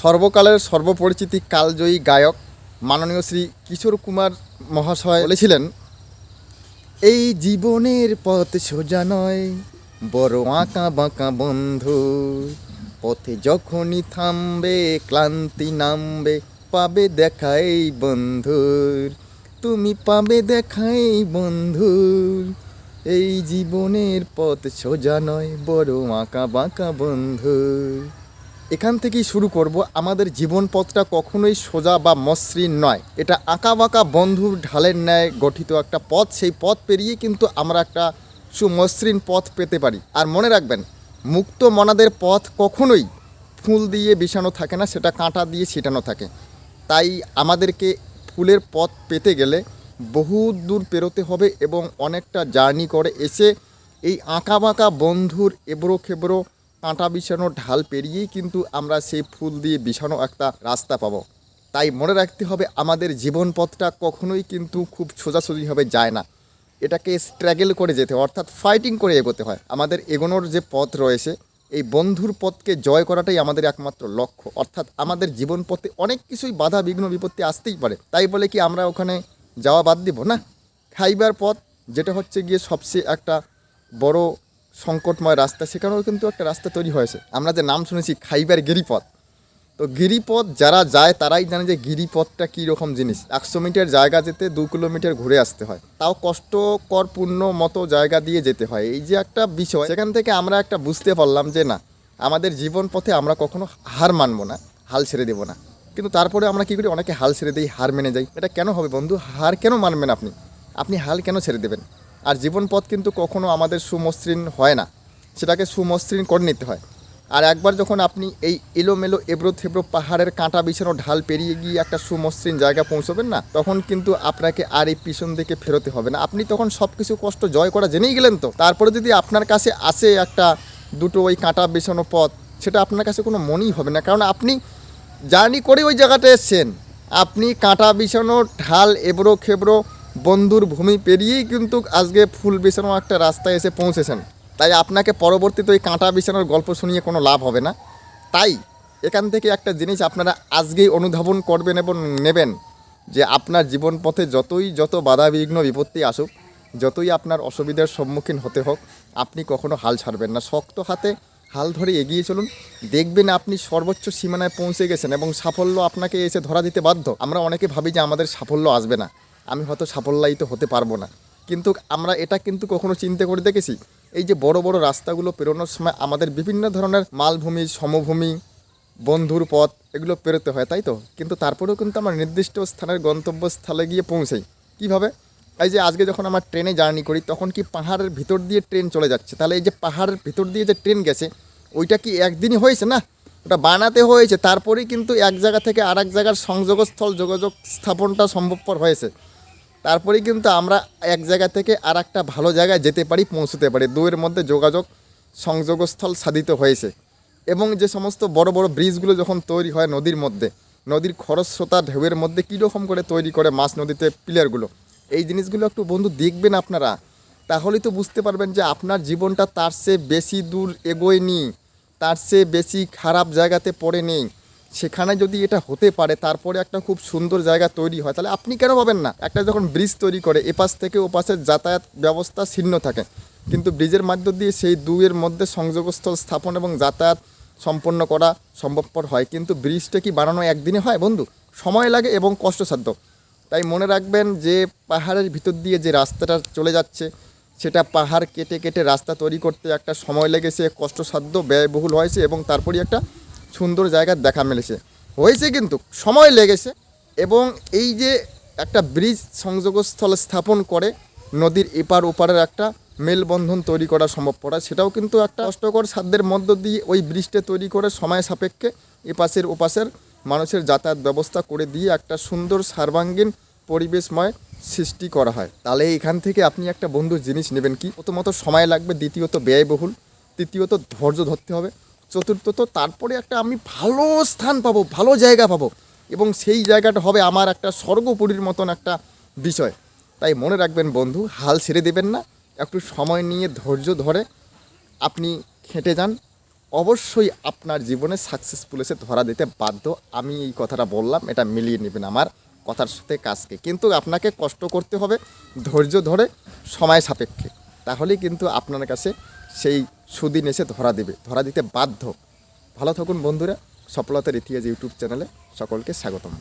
সর্বকালের সর্বপরিচিতি কালজয়ী গায়ক মাননীয় শ্রী কিশোর কুমার মহাশয় বলেছিলেন, এই জীবনের পথ সোজা নয়, বড় আঁকা বাঁকা বন্ধু। পথে যখনই থামবে, ক্লান্তি নামবে, পাবে দেখাই বন্ধুর। তুমি পাবে দেখাই বন্ধুর। এই জীবনের পথ সোজা নয়, বড় আঁকা বাঁকা বন্ধুর। এখান থেকেই শুরু করব আমাদের জীবন পথটা কখনোই সোজা বা মসৃণ নয়। এটা আঁকা বাঁকা বন্ধুর ঢালের ন্যায় গঠিত একটা পথ। সেই পথ পেরিয়ে কিন্তু আমরা একটা সুমসৃণ পথ পেতে পারি। আর মনে রাখবেন, মুক্ত মনাদের পথ কখনোই ফুল দিয়ে বিছানো থাকে না, সেটা কাঁটা দিয়ে ছিটানো থাকে। তাই আমাদেরকে ফুলের পথ পেতে গেলে বহু দূর পেরোতে হবে এবং অনেকটা জার্নি করে এসে এই আঁকা বাঁকা বন্ধুর এবড়ো খেবড়ো কাঁটা বিছানো ঢাল পেরিয়েই কিন্তু আমরা সেই ফুল দিয়ে বিছানো একটা রাস্তা পাবো। তাই মনে রাখতে হবে আমাদের জীবন পথটা কখনোই কিন্তু খুব সোজাসুজিভাবে যায় না। এটাকে স্ট্রাগল করে যেতে হয়, অর্থাৎ ফাইটিং করে এগোতে হয়। আমাদের এগোনোর যে পথ রয়েছে, এই বন্ধুর পথকে জয় করাটাই আমাদের একমাত্র লক্ষ্য। অর্থাৎ আমাদের জীবন পথে অনেক কিছুই বাধা, বিঘ্ন, বিপত্তি আসতেই পারে। তাই বলে কি আমরা ওখানে যাওয়া বাদ দিব না? খাইবার পথ, যেটা হচ্ছে গিয়ে সবচেয়ে একটা বড় সংকটময় রাস্তা সেখানেও কিন্তু একটা রাস্তা তৈরি হয়েছে। আমরা যে নাম শুনেছি, খাইবার গিরিপথ। তো গিরিপথ, যারা যায়, তারাই জানে যে গিরিপথটা কী রকম জিনিস। একশো মিটার জায়গা যেতে দু কিলোমিটার ঘুরে আসতে হয়। তাও কষ্টকর পূর্ণ মতো জায়গা দিয়ে যেতে হয়। এই যে একটা বিষয়, সেখান থেকে আমরা একটা বুঝতে পারলাম যে না, আমাদের জীবন পথে আমরা কখনো হার মানব না, হাল ছেড়ে দেবো না। কিন্তু তারপরে আমরা কী করি, অনেকে হাল ছেড়ে দিই, হার মেনে যাই। এটা কেন হবে বন্ধু? হার কেন মানবেন আপনি? আপনি হাল কেন ছেড়ে দেবেন? আর জীবন পথ কিন্তু কখনো আমাদের সুমসৃণ হয় না। সেটাকে সুমসৃণ করে নিতে হয়। আর একবার যখন আপনি এই এলোমেলো এবড়ো থেবড়ো পাহাড়ের কাঁটা বিছানো ঢাল পেরিয়ে গিয়ে একটা সুমসৃণ জায়গা পৌঁছবেন না, তখন কিন্তু আপনাকে আর এই পিছন দিকে ফেরোতে হবে না। আপনি তখন সব কিছু কষ্ট জয় করা জেনেই গেলেন তো। তারপরে যদি আপনার কাছে আসে একটা দুটো ওই কাঁটা বিছানো পথ, সেটা আপনার কাছে কোনো মনেই হবে না। কারণ আপনি জার্নি করে ওই জায়গাটা এসছেন। আপনি কাঁটা বিছানো, ঢাল এবড়ো খেবড়ো বন্ধুর ভূমি পেরিয়েই কিন্তু আজকে ফুল বিছানো একটা রাস্তায় এসে পৌঁছেছেন। তাই আপনাকে পরবর্তীতে ওই কাঁটা বিছানোর গল্প শুনিয়ে কোনো লাভ হবে না। তাই এখান থেকে একটা জিনিস আপনারা আজকেই অনুধাবন করবেন এবং নেবেন যে আপনার জীবন পথে যতই যত বাধা বিঘ্ন বিপত্তি আসুক, যতই আপনার অসুবিধার সম্মুখীন হতে হোক, আপনি কখনো হাল ছাড়বেন না। শক্ত হাতে হাল ধরে এগিয়ে চলুন। দেখবেন আপনি সর্বোচ্চ সীমানায় পৌঁছে গেছেন এবং সাফল্য আপনাকে এসে ধরা দিতে বাধ্য। আমরা অনেকে ভাবি যে আমাদের সাফল্য আসবে না। আমি হয়তো সাফল্যায়িত হতে পারব না। কিন্তু আমরা এটা কিন্তু কখনো চিন্তা করে দেখেছি? এই যে বড় বড় রাস্তাগুলো পেরোনোর সময় আমাদের বিভিন্ন ধরনের মালভূমি, সমভূমি, বন্ধুর পথ, এগুলো পেরোতে হয়, তাই তো? কিন্তু তারপরেও কিন্তু আমরা নির্দিষ্ট স্থানের গন্তব্যস্থলে গিয়ে পৌঁছাই। কীভাবে? এই যে আজকে যখন আমার ট্রেনে জার্নি করি, তখন কি পাহাড়ের ভিতর দিয়ে ট্রেন চলে যাচ্ছে? তাহলে এই যে পাহাড়ের ভিতর দিয়ে যে ট্রেন গেছে, ওইটা কি একদিনই হয়েছে না? ওটা বানাতে হয়েছে, তারপরেই কিন্তু এক জায়গা থেকে আর এক জায়গার সংযোগস্থল যোগাযোগ স্থাপনটা সম্ভবপর হয়েছে। তারপরেই কিন্তু আমরা এক জায়গা থেকে আর একটা ভালো জায়গায় যেতে পারি, পৌঁছতে পারি। দুয়ের মধ্যে যোগাযোগ সংযোগস্থল সাধিত হয়েছে। এবং যে সমস্ত বড় বড় ব্রিজগুলো যখন তৈরি হয় নদীর মধ্যে, নদীর খরস্রোতা ঢেউয়ের মধ্যে কীরকম করে তৈরি করে মাছ নদীতে পিলারগুলো, এই জিনিসগুলো একটু বন্ধু দেখবেন আপনারা। তাহলেই তো বুঝতে পারবেন যে আপনার জীবনটা তার চেয়ে বেশি দূর এগোয়নি, তার চেয়ে বেশি খারাপ জায়গাতে পড়ে নেই সেখানে যদি এটা হতে পারে, তারপরে একটা খুব সুন্দর জায়গা তৈরি হয়, তাহলে আপনি কেন পাবেন না? একটা যখন ব্রিজ তৈরি করে, এপাশ থেকে ওপাশের যাতায়াত ব্যবস্থা ছিন্ন থাকে। কিন্তু ব্রিজের মাধ্য দিয়ে সেই দুইয়ের মধ্যে সংযোগস্থল স্থাপন এবং যাতায়াত সম্পন্ন করা সম্ভবপর হয়। কিন্তু ব্রিজটা কি বানানো একদিনে হয় বন্ধু? সময় লাগে এবং কষ্টসাধ্য। তাই মনে রাখবেন যে পাহাড়ের ভিতর দিয়ে যে রাস্তাটা চলে যাচ্ছে, সেটা পাহাড় কেটে কেটে রাস্তা তৈরি করতে একটা সময় লেগেছে, কষ্টসাধ্য, ব্যয়বহুল হয়েছে এবং তারপরই একটা সুন্দর জায়গার দেখা মিলেছে। হয়েছে কিন্তু, সময় লেগেছে এবং এই যে একটা ব্রিজ সংযোগস্থল স্থাপন করে নদীর এপার ওপারের একটা মেলবন্ধন তৈরি করা সম্ভব পড়া সেটাও কিন্তু একটা কষ্টকর সাধ্যের মধ্য দিয়ে ওই ব্রিজটা তৈরি করে সময় সাপেক্ষে এপাশের ওপাশের মানুষের যাতায়াত ব্যবস্থা করে দিয়ে একটা সুন্দর সার্বাঙ্গীন পরিবেশময় সৃষ্টি করা হয়। তাহলে এখান থেকে আপনি একটা বন্ধু জিনিস নেবেন কি? প্রথমত সময় লাগবে, দ্বিতীয়ত ব্যয়বহুল, তৃতীয়ত ধৈর্য ধরতে হবে চতুর্থত তারপরে একটা আমি ভালো স্থান পাবো, ভালো জায়গা পাবো এবং সেই জায়গাটা হবে আমার একটা স্বর্গপুরীর মতন একটা বিষয়। তাই মনে রাখবেন বন্ধু, হাল ছেড়ে দেবেন না, একটু সময় নিয়ে ধৈর্য ধরে আপনি খেটে যান। অবশ্যই আপনার জীবনে সাকসেসফুল এসে ধরা দিতে বাধ্য। আমি এই কথাটা বললাম, এটা মিলিয়ে নেবেন আমার কথার সাথে কাজকে। কিন্তু আপনাকে কষ্ট করতে হবে, ধৈর্য ধরে, সময় সাপেক্ষে। তাহলেই কিন্তু আপনার কাছে সেই সুদিন এসে ধরা দেবে। ধরা দিতে বাধ্য। ভালো থাকুন বন্ধুরা। সফলতার ইতিহাস ইউটিউব চ্যানেলে সকলকে স্বাগতম।